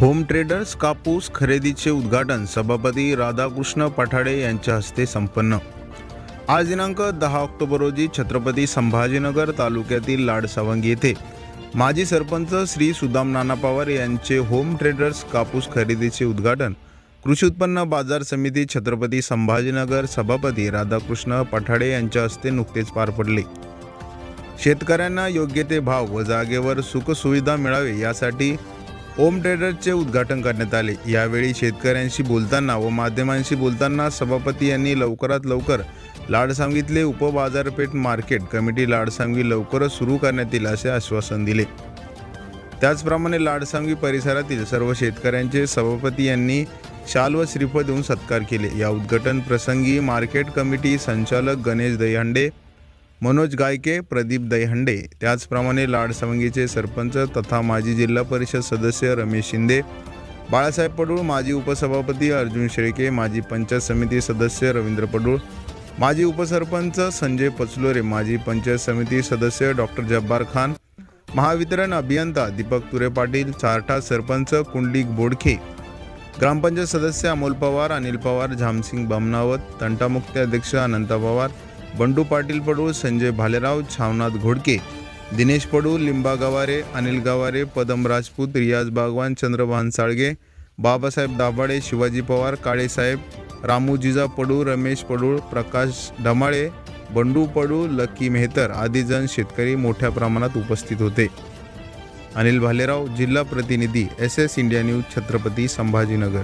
Home traders कापूस खरेदीचे उद्घाटन सभापती राधाकृष्ण पठाडे यांच्या हस्ते संपन्न. आज दिनांक दहा ऑक्टोबर रोजी छत्रपती संभाजीनगर तालुक्यातील लाडसावंगी येथे माजी सरपंच श्री सुदाम नाना पवार यांचे होम ट्रेडर्स कापूस खरेदीचे उद्घाटन कृषी उत्पन्न बाजार समिती छत्रपती संभाजीनगर सभापती राधाकृष्ण पठाडे यांच्या हस्ते नुकतेच पार पडले. शेतकऱ्यांना योग्य ते भाव व जागेवर सुखसुविधा मिळावे यासाठी होम ट्रेडरचे उद्घाटन करण्यात आले. यावेळी शेतकऱ्यांशी बोलताना व माध्यमांशी बोलताना सभापती यांनी लवकरात लवकर लाडसांगीतले उपबाजारपेठ मार्केट कमिटी लाडसांगी लवकरच सुरू करण्यात येईल असे आश्वासन दिले. त्याचप्रमाणे लाडसांगी परिसरातील सर्व शेतकऱ्यांचे सभापती यांनी शाल व श्रीफळ देऊन सत्कार केले. या उद्घाटन प्रसंगी मार्केट कमिटी संचालक गणेश दहीहंडे मनोज गायके प्रदीप दहीहंडे त्याचप्रमाणे लाडसवंगीचे सरपंच तथा माजी जिल्हा परिषद सदस्य रमेश शिंदे बाळासाहेब पडूळ माजी उपसभापती अर्जुन शेळके माजी पंचायत समिती सदस्य रवींद्र पडूळ माजी उपसरपंच संजय पचलोरे माजी पंचायत समिती सदस्य डॉक्टर जब्बार खान महावितरण अभियंता दीपक तुरे पाटील चारठा सरपंच कुंडलिक बोडखे ग्रामपंचायत सदस्य अमोल पवार अनिल पवार झामसिंग बामनावत तंटामुक्ती अध्यक्ष अनंता पवार बंडू पाटील पडूळ संजय भालेराव छावनाथ घोडके दिनेश पडू लिंबा गवारे अनिल गवारे पदम राजपूत रियाज बागवान चंद्रभान साळगे बाबासाहेब दाभाडे शिवाजी पवार काळेसाहेब रामू जिजा पडू रमेश पडूळ प्रकाश ढमाळे बंडू पडू लकी मेहतर आदी जण शेतकरी मोठ्या प्रमाणात उपस्थित होते. अनिल भालेराव जिल्हा प्रतिनिधी S S India news Chhatrapati Sambhajinagar.